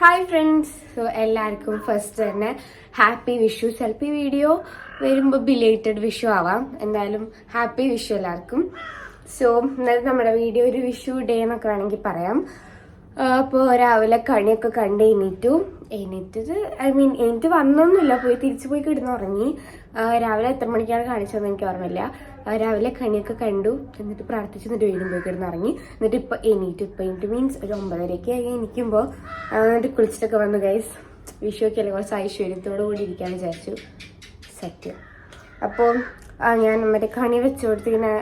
Hi friends so എല്ലാവർക്കും first തന്നെ happy Vishu ചിലപ്പോൾ ഈ വീഡിയോ വരുമ്പോൾ ബിലേറ്റഡ് വിഷു ആവാം. എന്തായാലും ഹാപ്പി വിഷു എല്ലാവർക്കും. സോ ഇന്നത്തെ നമ്മുടെ വീഡിയോ ഒരു വിഷു ഡേ എന്നൊക്കെ വേണമെങ്കിൽ പറയാം. അപ്പോൾ രാവിലെ കണിയൊക്കെ കണ്ട് എണീറ്റു. എണീറ്റത് ഐ മീൻ എനിക്ക് വന്നൊന്നുമില്ല. പോയി തിരിച്ചു പോയി കിടന്നുറങ്ങി. രാവിലെ എത്ര മണിക്കാണ് കാണിച്ചതെന്ന് എനിക്ക് ഓർമ്മയില്ല. രാവിലെ കണിയൊക്കെ കണ്ടു. എന്നിട്ട് പ്രാർത്ഥിച്ച്. എന്നിട്ട് വീണ്ടും പോയി കിടന്ന് ഇറങ്ങി എന്നിട്ട് ഇപ്പോൾ എണീറ്റ്. ഇപ്പോൾ എണീറ്റ്. മീൻസ് ഒരു ഒമ്പതരയ്ക്ക് ആയി എണീക്കുമ്പോൾ എന്നിട്ട് കുളിച്ചിട്ടൊക്കെ വന്നു ഗൈസ് വിഷുവൊക്കെ അല്ലേ? കുറച്ച് ഐശ്വര്യത്തോടു കൂടി ഇരിക്കാൻ വിചാരിച്ചു. സെറ്റ് അപ്പോൾ ഞാൻ മറ്റേ കണി വെച്ചു കൊടുത്ത് ഇങ്ങനെ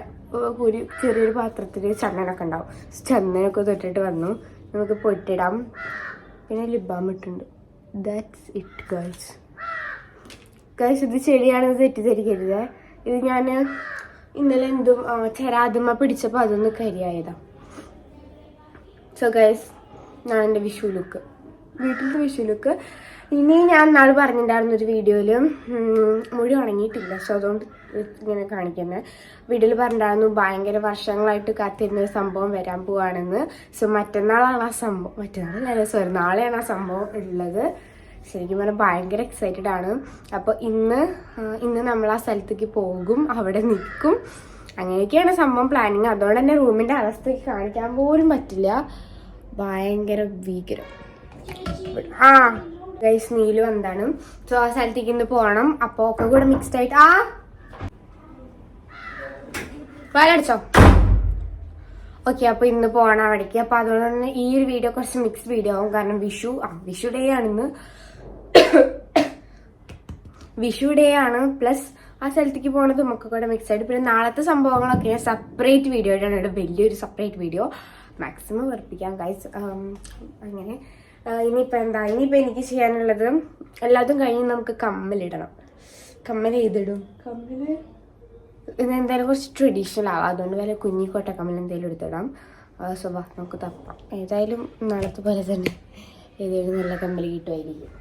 ഒരു ചെറിയൊരു പാത്രത്തിൽ ചന്ദനമൊക്കെ ഉണ്ടാവും. ചന്ദനമൊക്കെ തൊട്ടിട്ട് വന്നു. നമുക്ക് പൊട്ടിടാം. പിന്നെ ലിബാം ഇട്ടുണ്ട് ദാറ്റ്സ് ഇറ്റ് ഗേൾസ് ഗേൾസ് ഇത് ചെടിയാണെന്ന് തെറ്റിദ്ധരിക്കരുത്. ഇത് ഞാൻ ഇന്നലെ എന്തും ചെരാതുമ്മ പിടിച്ചപ്പോൾ അതൊന്ന് കരിയായതാ. സോ ഗൈസ് ഞാൻ എന്റെ വിഷു ലുക്ക് വീട്ടിലത്തെ വിഷു ലുക്ക് ഇനി ഞാൻ നാൾ പറഞ്ഞിട്ടുണ്ടായിരുന്ന ഒരു വീഡിയോയിൽ മുടി ഉണങ്ങിയിട്ടില്ല. സോ അതുകൊണ്ട് ഇങ്ങനെ കാണിക്കുന്നത് വീഡിയോയിൽ പറഞ്ഞിട്ടുണ്ടായിരുന്നു ഭയങ്കര വർഷങ്ങളായിട്ട് കാത്തിരുന്ന ഒരു സംഭവം വരാൻ പോവാണെന്ന്. സോ മറ്റന്നാളാണ് ആ സംഭവം. മറ്റന്നാളല്ല സോറി നാളെയാണ് ആ സംഭവം ഉള്ളത്. ശരിക്കും പറഞ്ഞാൽ ഭയങ്കര എക്സൈറ്റഡ് ആണ്. അപ്പോൾ ഇന്ന് ഇന്ന് നമ്മൾ ആ സ്ഥലത്തേക്ക് പോകും അവിടെ നിൽക്കും. അങ്ങനെയൊക്കെയാണ് സംഭവം പ്ലാനിങ് അതുകൊണ്ട് തന്നെ റൂമിന്റെ അവസ്ഥയ്ക്ക് കാണിക്കാൻ പോലും പറ്റില്ല. ഭയങ്കര ഭീകരം. ആ ഗൈസ് നീലു എന്താണ് സോ ആ സ്ഥലത്തേക്ക് ഇന്ന് പോകണം. അപ്പോൾ ഒക്കെ കൂടെ മിക്സ്ഡ് ആയിട്ട് ആ! വയലടിച്ചോ ഓക്കെ അപ്പോൾ ഇന്ന് പോകണം അവിടേക്ക്. അപ്പോൾ അതുകൊണ്ട് തന്നെ ഈ ഒരു വീഡിയോ കുറച്ച് മിക്സ് വീഡിയോ ആവും. കാരണം വിഷു ആ വിഷു ഡേ ആണ് ഇന്ന്. വിഷു ഡേ ആണ് പ്ലസ് ആ സ്ഥലത്തേക്ക് പോണത് നമുക്ക് കൂടെ മിക്സ് ആയിട്ട്. പിന്നെ നാളത്തെ സംഭവങ്ങളൊക്കെ ഞാൻ സെപ്പറേറ്റ് വീഡിയോ ആയിട്ടാണ്. ഇവിടെ വലിയൊരു സെപ്പറേറ്റ് വീഡിയോ മാക്സിമം വെറുപ്പിക്കാം ഗൈസ് അങ്ങനെ. ഇനിയിപ്പോൾ എന്താ? ഇനിയിപ്പോൾ എനിക്ക് ചെയ്യാനുള്ളത് എല്ലാതും കഴിഞ്ഞ് നമുക്ക് കമ്മലിടണം കമ്മൽ ചെയ്തിടും കമ്മൽ ഇത് എന്തായാലും കുറച്ച് ട്രഡീഷണൽ ആവാം. അതുകൊണ്ട് വല്ല കുഞ്ഞിക്കോട്ട കമ്മൽ എന്തെങ്കിലും എടുത്തിടാം. സ്വഭാവം നമുക്ക് തപ്പാം. ഏതായാലും നാളത്തെ പോലെ തന്നെ ഏതെങ്കിലും നല്ല കമ്മൽ കിട്ടുമായിരിക്കും.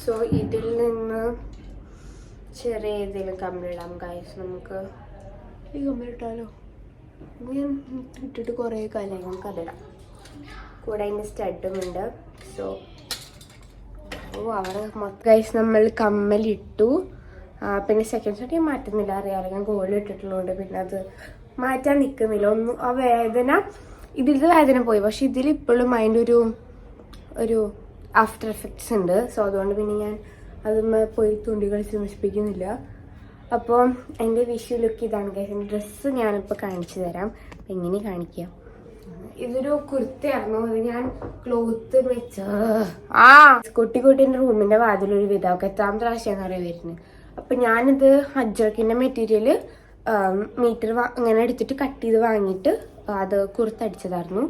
സോ ഇതിൽ നിന്ന് ചെറിയ ഏതെങ്കിലും കമ്പിളിടാം ഗൈസ് നമുക്ക് ഈ കമ്പിളിട്ടാലോ ഇത് ഞാൻ ഇട്ടിട്ട് കുറേ കാലം നമുക്ക് അതിടാം കൂടെ അതിന്റെ സ്റ്റഡും ഉണ്ട്. സോ ഓ അവിടെ ഗൈസ് നമ്മൾ കമ്മലിട്ടു. പിന്നെ സെക്കൻഡ് സ്റ്റഡ് ഞാൻ മാറ്റുന്നില്ല അറിയാമല്ലോ ഞാൻ ഗോൾഡ് ഇട്ടിട്ടുള്ളതുകൊണ്ട് പിന്നെ അത് മാറ്റാൻ നിൽക്കുന്നില്ല ഒന്നും ആ വേദന ഇതിലത്തെ വേദന പോയി. പക്ഷെ ഇതിൽ ഇപ്പോഴും അതിന്റെ ഒരു ഒരു ആഫ്റ്റർ എഫക്ട്സ് ഉണ്ട്. സോ അതുകൊണ്ട് പിന്നെ ഞാൻ അത് പോയി തുണ്ടി കളിച്ച് നശിപ്പിക്കുന്നില്ല അപ്പോൾ എന്റെ വിഷു ലുക്ക് ഇതാണ് കേസ് എന്റെ ഡ്രസ്സ് ഞാനിപ്പോൾ കാണിച്ചു തരാം. എങ്ങനെ കാണിക്കുക ഇതൊരു കുർത്തയായിരുന്നു. അത് ഞാൻ ക്ലോത്ത് വെച്ച് ആ കുട്ടി എന്റെ റൂമിന്റെ വാതിലൊരു വിധമൊക്കെ എത്താമത്തെ പ്രാവശ്യമാണ് അറിയാൻ വരുന്നത്. അപ്പം ഞാനിത് അജ്രക്കിന്റെ മെറ്റീരിയൽ മീറ്റർ അങ്ങനെ എടുത്തിട്ട് കട്ട് ചെയ്ത് വാങ്ങിയിട്ട് അത് കുർത്ത അടിച്ചതായിരുന്നു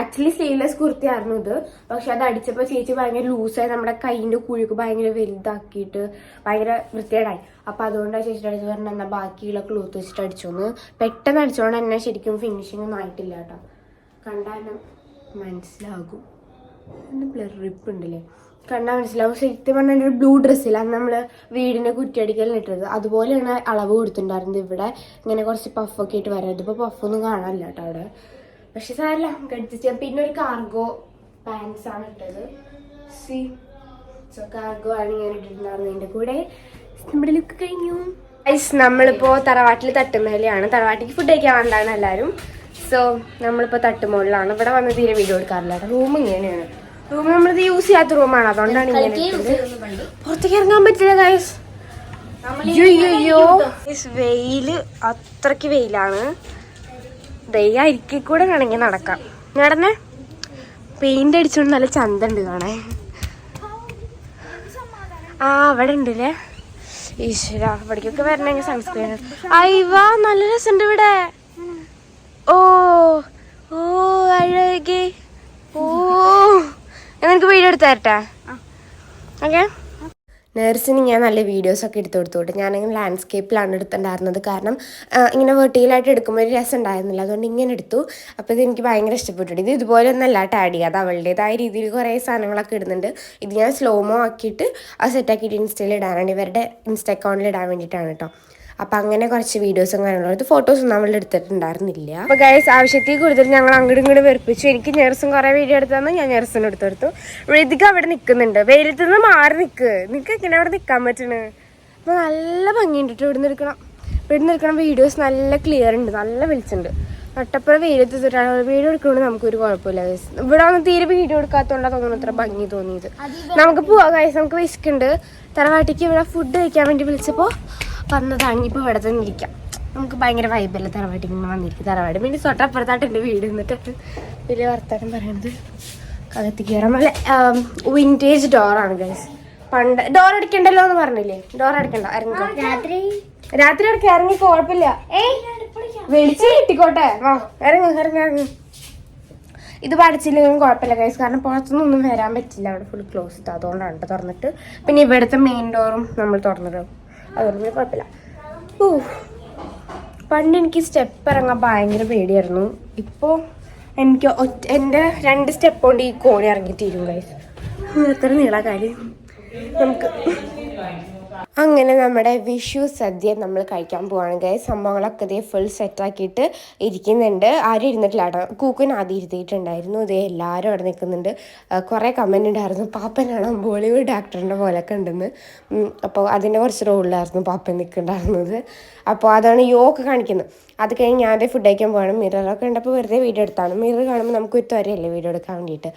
ആക്ച്വലി സ്ലീവ്ലെസ് കുർത്തയായിരുന്നു ഇത്. പക്ഷെ അത് അടിച്ചപ്പോൾ ചേച്ചി ഭയങ്കര ലൂസായി നമ്മുടെ കൈയിന്റെ കുഴിക്ക് ഭയങ്കര വലുതാക്കിയിട്ട് ഭയങ്കര വൃത്തികേടായി. അപ്പോൾ അതുകൊണ്ടാണ് ചേച്ചിയുടെ അടുത്ത് പറഞ്ഞാൽ എന്നാൽ ബാക്കിയുള്ള ക്ലോത്ത് വെച്ചിട്ട് അടിച്ചോന്ന്. പെട്ടെന്ന് അടിച്ചോണ്ട് തന്നെ ശരിക്കും ഫിനിഷിംഗ് ഒന്നും ആയിട്ടില്ല കേട്ടോ. കണ്ടാലും മനസ്സിലാകും. ബ്ലർ റിപ്പ് ഉണ്ടല്ലേ കണ്ടാൽ മനസ്സിലാവും. ശരിക്കും പറഞ്ഞാൽ ഒരു ബ്ലൂ ഡ്രസ്സിലാണ് നമ്മൾ വീടിന്റെ കുറ്റിയടിക്കലിന് ഇട്ടത് അതുപോലെയാണ് അളവ് കൊടുത്തിട്ടുണ്ടായിരുന്നത് ഇവിടെ. ഇങ്ങനെ കുറച്ച് പഫൊക്കെ ആയിട്ട് വരാം. ഇതിപ്പോൾ പഫൊന്നും കാണാനില്ല കേട്ടോ അവിടെ. പക്ഷെ സാരല്ല അഡ്ജസ്റ്റ് ചെയ്യാം പിന്നെ ഒരു കാർഗോ പാൻസ് ആണ് ഇട്ടത്. സി സോ കാർഗോ ആണ് ഞാൻ ഇട്ടിട്ടുണ്ടായിരുന്നതിന്റെ കൂടെ. നമ്മുടെ ലുക്ക് കഴിഞ്ഞു. ഐസ് നമ്മളിപ്പോൾ തറവാട്ടിൽ തട്ടുമേലെയാണ് തറവാട്ടിക്ക് ഫുഡ് കഴിക്കാൻ വന്നതാണ് എല്ലാവരും സോ നമ്മളിപ്പോൾ തട്ടുമുകളിലാണ് ഇവിടെ വന്ന് തീരെ വീഡിയോ എടുക്കാറില്ല റൂം ഇങ്ങനെയാണ്. റൂം നമ്മളിത് യൂസ് ചെയ്യാത്ത റൂമാണ് അതുകൊണ്ടാണ് ഇങ്ങനെ. പുറത്തേക്ക് ഇറങ്ങാൻ പറ്റില്ല ഗൈസ് വെയിൽ അത്രയ്ക്ക് വെയിലാണ്. ദയ്യായിരിക്കും കൂടെ വേണമെങ്കിൽ നടക്കാം. നടന്നേ. പെയിന്റ് അടിച്ചുകൊണ്ട് നല്ല ചന്തണ്ട് കാണേ ആ അവിടെ ഉണ്ടല്ലേ? ഈശ്വര അവിടേക്കൊക്കെ വരണമെങ്കിൽ സൺസ്ക്രീൻ അയ്യവാ നല്ല രസമുണ്ട് ഇവിടെ. ഓ അഴകേ ഓ ഞാൻ നിനക്ക് വീഡിയോ എടുത്ത് തരട്ടെ? ഓക്കെ. നേഴ്സിന് ഞാൻ നല്ല വീഡിയോസ് ഒക്കെ എടുത്തു കൊടുത്തോട്ടെ ഞാനിങ്ങനെ ലാൻഡ്സ്കേപ്പിലാണ് എടുത്തിട്ടുണ്ടായിരുന്നത്. കാരണം ഇങ്ങനെ വെർട്ടിയിലായിട്ട് എടുക്കുമ്പോൾ ഒരു രസം ഉണ്ടായിരുന്നില്ല. അതുകൊണ്ട് ഇങ്ങനെ എടുത്തു. അപ്പോൾ ഇത് എനിക്ക് ഭയങ്കര ഇഷ്ടപ്പെട്ടു ഇത് ഇതുപോലെ ഒന്നല്ല ആഡ് അത് അവളുടേതായ രീതിയിൽ കുറേ സാധനങ്ങളൊക്കെ ഇടുന്നുണ്ട്. ഇത് ഞാൻ സ്ലോമോ ആക്കിയിട്ട് ആ സെറ്റാക്കിയിട്ട് ഇൻസ്റ്റയിൽ ഇടാനാണ്. ഇവരുടെ ഇൻസ്റ്റ അക്കൗണ്ടിൽ ഇടാൻ വേണ്ടിയിട്ടാണ് കേട്ടോ. അപ്പം അങ്ങനെ കുറച്ച് വീഡിയോസും കാര്യങ്ങളും. എടുത്ത് ഫോട്ടോസും നമ്മൾ എടുത്തിട്ടുണ്ടായിരുന്നില്ല അപ്പോൾ ഗൈസ് ആവശ്യത്തിൽ കൂടുതൽ ഞങ്ങൾ അങ്ങോട്ടും ഇങ്ങോട്ടും വെറുപ്പിച്ചു. എനിക്ക് നേഴ്സും കുറേ വീഡിയോ എടുത്തു ഞാൻ നേഴ്സിന് എടുത്തെടുത്തു. ഋതിക അവിടെ നിൽക്കുന്നുണ്ട് വെയിലത്ത് നിന്ന് മാറി നിൽക്ക് നിനക്ക് ഇങ്ങനെ അവിടെ നിൽക്കാൻ പറ്റണ്? അപ്പോൾ നല്ല ഭംഗിയുണ്ട് ഇവിടെ എടുക്കണം. ഇവിടെ നിന്ന് എടുക്കണം വീഡിയോസ് നല്ല ക്ലിയർ ഉണ്ട്. നല്ല വിളിച്ചിട്ടുണ്ട് വട്ടപ്പുറം വെയിലത്ത് വെച്ചിട്ടാണ് വീഡിയോ എടുക്കണമെങ്കിൽ നമുക്കൊരു കുഴപ്പമില്ല ഗൈസ് ഇവിടെ ഒന്നും തീരെ വീഡിയോ എടുക്കാത്തതുകൊണ്ടാണ് തോന്നുന്നു അത്ര ഭംഗി തോന്നിയത്. നമുക്ക് പോവാം ഗൈസ് നമുക്ക് വിശക്കുണ്ട്. തറവാട്ടിക്ക് ഇവിടെ ഫുഡ് കഴിക്കാൻ വേണ്ടി വിളിച്ചപ്പോൾ വന്നതാണ്. ഇപ്പോൾ ഇവിടെ തന്നെ ഇരിക്കാം. നമുക്ക് ഭയങ്കര വൈബല്ല തറവാട്ടി ഇങ്ങനെ വന്നിരിക്കും. തറവാട് പിന്നെ തൊട്ടപ്പുറത്തായിട്ട് എന്റെ വീട് എന്നിട്ട് വലിയ വർത്താനം പറയുന്നത് കകത്തി കയറാൻ നല്ല വിന്റേജ് ഡോറാണ് ഗൈസ് പണ്ട് ഡോർ അടിക്കണ്ടല്ലോ എന്ന് പറഞ്ഞില്ലേ? ഡോർ അടിക്കണ്ട ഇറങ്ങിക്കോ. രാത്രി. രാത്രി അടക്കി ഇറങ്ങി കുഴപ്പമില്ല. വെളിച്ചം കിട്ടിക്കോട്ടെ. വാ ഇറങ്ങി ഇറങ്ങി ഇറങ്ങി. ഇത് പഠിച്ചില്ലെങ്കിലും കുഴപ്പമില്ല ഗൈസ് കാരണം പുറത്തുനിന്ന് ഒന്നും വരാൻ പറ്റില്ല. അവിടെ ഫുൾ ക്ലോസ് ഇട്ട് അതുകൊണ്ടാണ് തുറന്നിട്ട്. പിന്നെ ഇവിടുത്തെ മെയിൻ ഡോറും നമ്മൾ തുറന്നിടും അതുകൊണ്ട് പിന്നെ കുഴപ്പമില്ല. ഊ പണ്ട് എനിക്ക് സ്റ്റെപ്പ് ഇറങ്ങാൻ ഭയങ്കര പേടിയായിരുന്നു. ഇപ്പോൾ എനിക്ക് ഒറ്റ എന്റെ രണ്ട് സ്റ്റെപ്പ് കൊണ്ട് ഈ കോണി ഇറങ്ങിത്തീരും ഗൈസ് എത്ര നീളാ കാര്യം നമുക്ക് അങ്ങനെ നമ്മുടെ വിഷു സദ്യ നമ്മൾ കഴിക്കാൻ പോവാണ് ഗൈസ് സംഭവങ്ങളൊക്കെ ഇതേ ഫുൾ സെറ്റാക്കിയിട്ട് ഇരിക്കുന്നുണ്ട്. ആരും ഇരുന്നിട്ടില്ല കൂക്കിന് ആദ്യം ഇരുത്തിയിട്ടുണ്ടായിരുന്നു. ഇതേ എല്ലാവരും അവിടെ നിൽക്കുന്നുണ്ട്. കുറേ കമന്റ് ഉണ്ടായിരുന്നു പാപ്പനാണോ ബോളിവുഡ് ആക്ടറിന്റെ പോലെയൊക്കെ ഉണ്ടെന്ന്. അപ്പോൾ അതിന്റെ കുറച്ച് റോളിലായിരുന്നു പാപ്പൻ നിൽക്കുന്നുണ്ടായിരുന്നത്. അപ്പോൾ അതാണ് യോഗ കാണിക്കുന്നത്. അത് കഴിഞ്ഞ് ഞാൻ ഫുഡ് കഴിക്കാൻ പോകണം മിററൊക്കെ ഉണ്ടപ്പോൾ വെറുതെ വീഡിയോ എടുത്താണ്. മിറർ കാണുമ്പോൾ നമുക്ക് ഒരു ത്വരയല്ലേ വീഡിയോ എടുക്കാൻ വേണ്ടിയിട്ട്.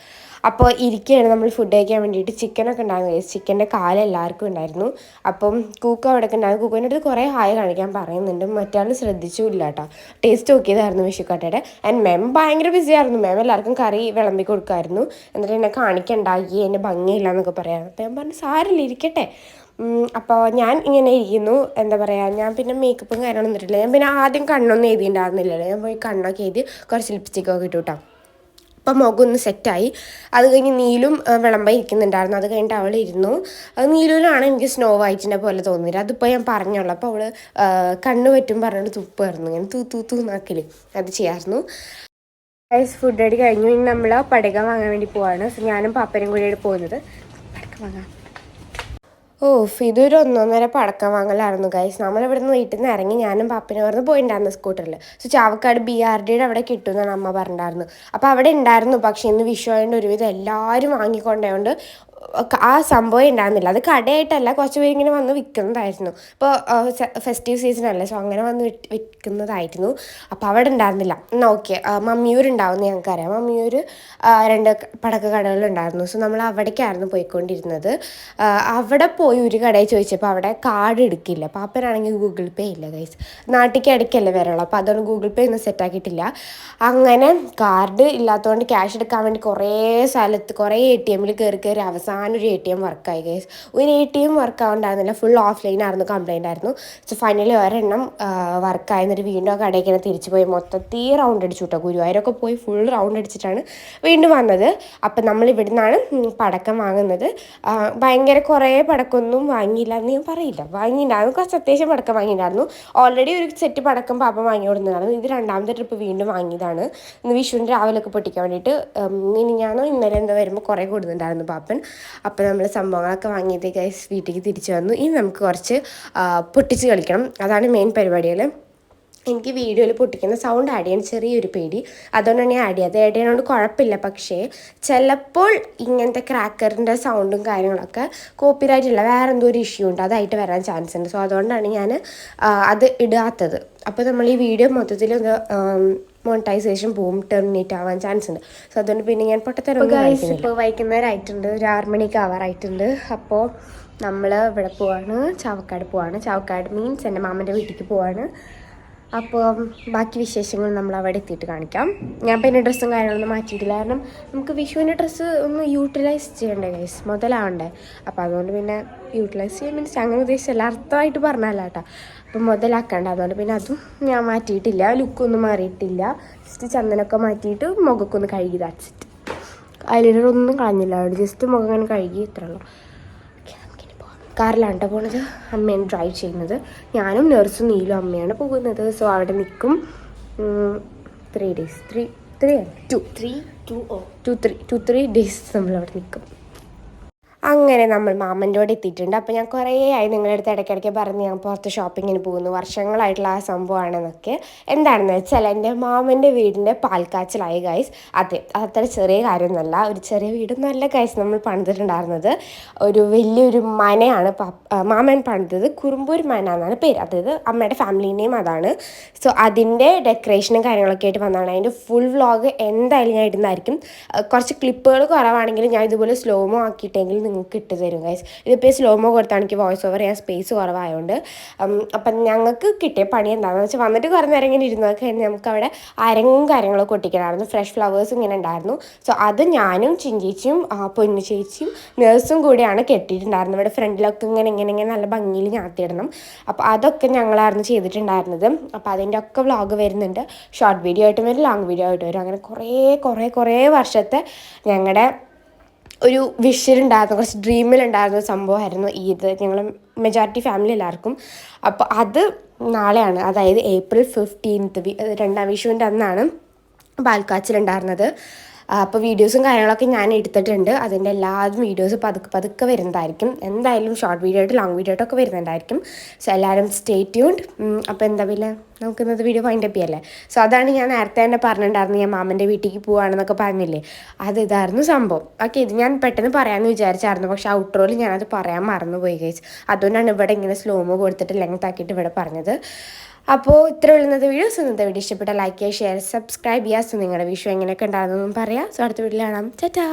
അപ്പോൾ ഇരിക്കുകയാണ് നമ്മൾ ഫുഡ് കഴിക്കാൻ വേണ്ടിയിട്ട്. ചിക്കനൊക്കെ ഉണ്ടായിരുന്നു ചിക്കന്റെ കാൽ എല്ലാവർക്കും ഉണ്ടായിരുന്നു. അപ്പം കൂക്ക അവിടെ ഒക്കെ ഉണ്ടായിരുന്നു. കൂക്കന്റെ അടുത്ത് കുറേ ഹായ് കാണിക്കാൻ പറയുന്നുണ്ട്. മറ്റാൾ ശ്രദ്ധിച്ചില്ല കേട്ടോ. ടേസ്റ്റ് നോക്കിയതായിരുന്നു വിഷുക്കട്ടയുടെ. ആൻഡ് മാം ഭയങ്കര ബിസി ആയിരുന്നു. മാം എല്ലാവർക്കും കറി വിളമ്പി കൊടുക്കുമായിരുന്നു. എന്നിട്ട് എന്നെ കാണിക്കണ്ടാക്കി എന്നെ ഭംഗിയില്ല എന്നൊക്കെ പറയാം. അപ്പം ഞാൻ പറഞ്ഞു സാരില്ല ഇരിക്കട്ടെ. അപ്പോൾ ഞാൻ ഇങ്ങനെ ഇരിക്കുന്നു. എന്താ പറയുക ഞാൻ പിന്നെ മേക്കപ്പും കാര്യങ്ങളൊന്നും ഇട്ടില്ല ഞാൻ പിന്നെ ആദ്യം കണ്ണൊന്നും എഴുതിയിട്ടുണ്ടായിരുന്നില്ലല്ലോ. ഞാൻ പോയി കണ്ണൊക്കെ എഴുതി കുറച്ച് ലിപ്സ്റ്റിക്കൊക്കെ ഇട്ടു കേട്ടോ അപ്പം മുഖം ഒന്ന് സെറ്റായി. അത് കഴിഞ്ഞ് നീലും വിളമ്പായി ഇരിക്കുന്നുണ്ടായിരുന്നു. അത് കഴിഞ്ഞിട്ട് അവൾ ഇരുന്നു. അത് നീലൂലാണ് എനിക്ക് സ്നോ വൈറ്റിനെ പോലെ തോന്നിയത്. അതിപ്പോൾ ഞാൻ പറഞ്ഞോളൂ. അപ്പോൾ അവൾ കണ്ണ് പറ്റും പറഞ്ഞിട്ട് തുപ്പായിരുന്നു ഇങ്ങനെ തൂ തൂ തൂ നാക്കിൽ അത് ചെയ്യായിരുന്നു. ഗൈസ് ഫുഡ് അടി കഴിഞ്ഞു. ഇനി നമ്മൾ പടക വാങ്ങാൻ വേണ്ടി പോവാണ്. ഞാനും പാപ്പനും കൂടിയാണ് പോകുന്നത്. പടക്കം വാങ്ങാം. ഓ ഇതൊരു ഒന്നൊന്നര പടക്കം വാങ്ങലായിരുന്നു ഗൈസ് നമ്മളിവിടെ നിന്ന് വീട്ടിൽ നിന്ന് ഇറങ്ങി ഞാനും പാപ്പനും പറഞ്ഞ് പോയിട്ടുണ്ടായിരുന്നു സ്കൂട്ടറിൽ സോ ചാവക്കാട് ബി ആർ ഡിയുടെ അവിടെ കിട്ടുമെന്നാണ് അമ്മ പറഞ്ഞിട്ടുണ്ടായിരുന്നു അപ്പോൾ അവിടെ ഉണ്ടായിരുന്നു പക്ഷേ ഇന്ന് വിഷു ആയതുകൊണ്ട് ഒരുവിധം എല്ലാവരും വാങ്ങിക്കൊണ്ടതുകൊണ്ട് ആ സംഭവം ഉണ്ടായിരുന്നില്ല. അത് കടയായിട്ടല്ല കുറച്ച് പേര് ഇങ്ങനെ വന്ന് വിൽക്കുന്നതായിരുന്നു. ഇപ്പോൾ ഫെസ്റ്റീവ് സീസൺ അല്ലേ സോ അങ്ങനെ വന്ന് വിൽക്കുന്നതായിരുന്നു. അപ്പോൾ അവിടെ ഉണ്ടായിരുന്നില്ല. എന്നാൽ ഓക്കെ മമ്മിയൂർ ഉണ്ടാവുമെന്ന് ഞങ്ങൾക്കറിയാം. മമ്മിയൂർ രണ്ട് പടക്ക കടകളുണ്ടായിരുന്നു സോ നമ്മൾ അവിടേക്കായിരുന്നു പോയിക്കൊണ്ടിരുന്നത്. അവിടെ പോയി ഒരു കടയിൽ ചോദിച്ചപ്പോൾ അവിടെ കാർഡ് എടുക്കില്ല. പാപ്പനാണെങ്കിൽ ഗൂഗിൾ പേ ഇല്ല ഗൈസ് നാട്ടിലേക്ക് ഇടയ്ക്കല്ലേ വരുള്ളൂ അപ്പോൾ അതുകൊണ്ട് ഗൂഗിൾ പേ ഒന്നും സെറ്റാക്കിയിട്ടില്ല അങ്ങനെ കാർഡ് ഇല്ലാത്തതുകൊണ്ട് ക്യാഷ് എടുക്കാൻ വേണ്ടി കുറേ സ്ഥലത്ത് കുറേ എ ടി എമ്മിൽ കയറി കയറി അവസാനം ഒരു എ ടി എം വർക്കായി കേസ് ഒരു എ ടി എം വർക്ക് ആവണ്ടായിരുന്നില്ല. ഫുൾ ഓഫ്ലൈൻ ആയിരുന്നു കംപ്ലൈന്റ് ആയിരുന്നു. സോ ഫൈനലി ഒരെണ്ണം വർക്കായി എന്നിട്ട് വീണ്ടും കടയിൽ തിരിച്ചു പോയി. മൊത്തത്തിൽ റൗണ്ട് അടിച്ചു കേട്ടോ ഗുരുവായൂരൊക്കെ പോയി ഫുൾ റൗണ്ട് അടിച്ചിട്ടാണ് വീണ്ടും വന്നത്. അപ്പം നമ്മൾ ഇവിടെ നിന്നാണ് പടക്കം വാങ്ങുന്നത്. ഭയങ്കര കുറേ പടക്കമൊന്നും വാങ്ങിയില്ല എന്ന് ഞാൻ പറയില്ല. വാങ്ങിയിട്ടുണ്ടായിരുന്നു കുറച്ച് അത്യാവശ്യം പടക്കം വാങ്ങിയിട്ടുണ്ടായിരുന്നു ഓൾറെഡി ഒരു സെറ്റ് പടക്കം പാപ്പ വാങ്ങി ഇത് രണ്ടാമത്തെ ട്രിപ്പ് വീണ്ടും വാങ്ങിയതാണ്. ഇന്ന് വിഷുവിന്റെ രാവിലെയൊക്കെ പൊട്ടിക്കാൻ വേണ്ടിയിട്ട് ഇനി ഞാനോ ഇന്നലെ എന്തോ വരുമ്പോൾ കുറേ കൊടുക്കുന്നുണ്ടായിരുന്നു പാപ്പൻ. അപ്പോൾ നമ്മൾ സംഭവങ്ങളൊക്കെ വാങ്ങിയത് ഗൈസ് വീട്ടിലേക്ക് തിരിച്ചു വന്നു. ഇനി നമുക്ക് കുറച്ച് പൊട്ടിച്ച് കളിക്കണം. അതാണ് മെയിൻ പരിപാടികൾ എനിക്ക് വീഡിയോയിൽ പൊട്ടിക്കുന്ന സൗണ്ട് ആഡ് ചെയ്യാൻ ചെറിയൊരു പേടി. അതുകൊണ്ടാണ് ഞാൻ ആഡ് ചെയ്യാതെ ആഡ് ചെയ്യണോണ്ട് കുഴപ്പമില്ല. പക്ഷേ ചിലപ്പോൾ ഇങ്ങനത്തെ ക്രാക്കറിന്റെ സൗണ്ടും കാര്യങ്ങളൊക്കെ കോപ്പിറൈറ്റ് ഇല്ല. വേറെ എന്തോ ഒരു ഇഷ്യൂ ഉണ്ട്. അതായിട്ട് വരാൻ ചാൻസ് ഉണ്ട്. സോ അതുകൊണ്ടാണ് ഞാൻ അത് ഇടാത്തത്. അപ്പോൾ നമ്മൾ ഈ വീഡിയോ മൊത്തത്തിൽ ഒന്ന് മോണിറ്റൈസേഷൻ പോവും ടെർമിനേറ്റ് ആവാൻ ചാൻസ് ഉണ്ട്. സോ അതുകൊണ്ട് പിന്നെ ഞാൻ പൊട്ടത്തരം ഇപ്പോൾ വൈകുന്നേരമായിട്ടുണ്ട് ഒരു ആറ് മണിക്ക് ആവാറായിട്ടുണ്ട് അപ്പോൾ നമ്മൾ ഇവിടെ പോവാണ്. ചാവക്കാട് പോവാണ്. ചാവക്കാട് മീൻസ് എന്റെ മാമന്റെ വീട്ടിലേക്ക് പോവാണ്. അപ്പോൾ ബാക്കി വിശേഷങ്ങൾ നമ്മൾ അവിടെ എത്തിയിട്ട് കാണിക്കാം. ഞാൻ പിന്നെ ഡ്രസ്സും കാര്യങ്ങളൊന്നും മാറ്റിയിട്ടില്ല. കാരണം നമുക്ക് വിഷുവിന്റെ ഡ്രസ്സ് ഒന്ന് യൂട്ടിലൈസ് ചെയ്യണ്ടേ ഗൈസ് മുതലാവണ്ടേ. അപ്പോൾ അതുകൊണ്ട് പിന്നെ യൂട്ടിലൈസ് ചെയ്യാൻ മീൻസ് അങ്ങനെ ഉദ്ദേശിച്ചല്ല അർത്ഥമായിട്ട് പറഞ്ഞല്ല കേട്ടോ. അപ്പം മുതലാക്കണ്ട. അതുകൊണ്ട് പിന്നെ അതും ഞാൻ മാറ്റിയിട്ടില്ല. ലുക്കൊന്നും മാറിയിട്ടില്ല. ജസ്റ്റ് ചന്ദനൊക്കെ മാറ്റിയിട്ട് മുഖക്കൊന്ന് കഴുകി ദാച്ചിട്ട് ഐലൈനർ ഒന്നും കളഞ്ഞില്ല. അവിടെ ജസ്റ്റ് മുഖം അങ്ങനെ കഴുകി ഇത്രേ ഉള്ളൂ ഓക്കെ നമുക്കിനി പോകാം കാറിലാണ് കേട്ടോ പോണത്. അമ്മയാണ് ഡ്രൈവ് ചെയ്യുന്നത്. ഞാനും നഴ്സും നീലും അമ്മയാണ് പോകുന്നത്. സോ അവിടെ നിൽക്കും three days three three two three two oh two three two three days നമ്മൾ അവിടെ നിൽക്കും അങ്ങനെ നമ്മൾ മാമന്റെ കൂടെ എത്തിയിട്ടുണ്ട്. അപ്പോൾ ഞാൻ കുറേ ആയി നിങ്ങളുടെ അടുത്ത് ഇടയ്ക്കിടയ്ക്ക് പറഞ്ഞ് ഞാൻ പുറത്ത് ഷോപ്പിങ്ങിന് പോകുന്നു. വർഷങ്ങളായിട്ടുള്ള ആ സംഭവമാണെന്നൊക്കെ. എന്താണെന്ന് വെച്ചാൽ എന്റെ മാമന്റെ വീടിന്റെ പാൽക്കാച്ചിലായി ഗൈസ് അതെ അത്ര ചെറിയ കാര്യമൊന്നുമല്ല. ഒരു ചെറിയ വീട് വീടൊന്നുമല്ല ഗൈസ് നമ്മൾ പണിതിട്ടുണ്ടായിരുന്നത്. ഒരു വലിയൊരു മനയാണ് മാമൻ പണിതത് കുറുമ്പൂർ മന എന്നാണ് പേര്. അതായത് അമ്മയുടെ ഫാമിലി നെയിം അതാണ്. സോ അതിന്റെ ഡെക്കറേഷനും കാര്യങ്ങളൊക്കെ ആയിട്ട് വന്നതാണ്. അതിന്റെ ഫുൾ വ്ളോഗ് എന്തായാലും ഞാൻ ഇടുന്നതായിരിക്കും. കുറച്ച് ക്ലിപ്പുകൾ കുറവാണെങ്കിലും ഞാൻ ഇതുപോലെ സ്ലോമോ ആക്കിയിട്ടെങ്കിൽ നിങ്ങൾക്ക് ഇട്ട് തരും ഗൈസ് ഇതിപ്പോൾ സ്ലോമോ കൊടുത്താണ് എനിക്ക് വോയിസ് ഓവർ ചെയ്യാൻ സ്പേസ് കുറവായതുകൊണ്ട് അപ്പം ഞങ്ങൾക്ക് കിട്ടിയ പണി എന്താണെന്ന് വെച്ചാൽ വന്നിട്ട് കുറേ നേരം ഇങ്ങനെ ഇരുന്നൊക്കെ നമുക്ക് അവിടെ അരങ്ങും കാര്യങ്ങളൊക്കെ ഒട്ടിക്കണമായിരുന്നു ഫ്രഷ് ഫ്ലവേഴ്സ് ഇങ്ങനെ ഉണ്ടായിരുന്നു. സോ അത് ഞാനും ചിഞ്ചേച്ചിയും പൊന്നു ചേച്ചിയും നേഴ്സും കൂടിയാണ് കെട്ടിയിട്ടുണ്ടായിരുന്നത്. ഇവിടെ ഫ്രണ്ടിലൊക്കെ ഇങ്ങനെ ഇങ്ങനെ ഇങ്ങനെ നല്ല ഭംഗിയിൽ ഞാത്തിയിടണം അപ്പോൾ അതൊക്കെ ഞങ്ങളായിരുന്നു ചെയ്തിട്ടുണ്ടായിരുന്നത്. അപ്പോൾ അതിന്റെ ഒക്കെ വ്ളോഗ് വരുന്നുണ്ട്. ഷോർട്ട് വീഡിയോ ആയിട്ട് വരും ലോങ് വീഡിയോ ആയിട്ട് വരും. അങ്ങനെ കുറേ കുറേ കുറേ വർഷത്തെ ഞങ്ങളുടെ ഒരു വിഷയിലുണ്ടായിരുന്ന കുറച്ച് ഡ്രീമിലുണ്ടായിരുന്ന സംഭവമായിരുന്നു ഈദ് ഞങ്ങൾ മെജോറിറ്റി ഫാമിലി എല്ലാവർക്കും. അപ്പോൾ അത് നാളെയാണ് അതായത് ഏപ്രിൽ ഫിഫ്റ്റീൻത്ത് രണ്ടാം വിഷുവിന്റെ അന്നാണ് പാൽക്കാച്ചിലുണ്ടായിരുന്നത് അപ്പോൾ വീഡിയോസും കാര്യങ്ങളൊക്കെ ഞാൻ എടുത്തിട്ടുണ്ട്. അതിന്റെ എല്ലാ വീഡിയോസ് പതുക്കെ പതുക്കെ വരുന്നതായിരിക്കും. എന്തായാലും ഷോർട്ട് വീഡിയോ ആയിട്ട് ലോങ് വീഡിയോ ആയിട്ടൊക്കെ വരുന്നുണ്ടായിരിക്കും സോ എല്ലാവരും സ്റ്റേ ട്യൂൺഡ് അപ്പോൾ എന്താ പിന്നെ നമുക്ക് ഇന്നത്തെ വീഡിയോ ഫൈൻഡ് അപ്പ് ചെയ്യല്ലേ? സോ അതാണ് ഞാൻ നേരത്തെ തന്നെ പറഞ്ഞിട്ടുണ്ടായിരുന്നു ഞാൻ മാമന്റെ വീട്ടിലേക്ക് പോവാണെന്നൊക്കെ പറഞ്ഞില്ലേ? അത് ഇതായിരുന്നു സംഭവം. ഓക്കെ ഇത് ഞാൻ പെട്ടെന്ന് പറയാമെന്ന് വിചാരിച്ചായിരുന്നു. പക്ഷെ ഔട്ട്രോയിൽ ഞാനത് പറയാൻ മറന്നുപോയി കഴിച്ചു അതുകൊണ്ടാണ് ഇവിടെ ഇങ്ങനെ സ്ലോമോ കൊടുത്തിട്ട് ലെങ്ത് ആക്കിയിട്ട് ഇവിടെ പറഞ്ഞത്. അപ്പോൾ ഇത്ര വിളുന്നത് വീഡിയോസ് ഇന്നത്തെ വീഡിയോ ഇഷ്ടപ്പെട്ട ലൈക്ക് ചെയ്യുക ഷെയർ സബ്സ്ക്രൈബ് ചെയ്യുക. സോ നിങ്ങളുടെ വിഷയം എങ്ങനെയൊക്കെ ഉണ്ടാകുന്നതെന്നും പറയാം. സോ അടുത്ത വീട്ടിൽ കാണാം. ടാറ്റാ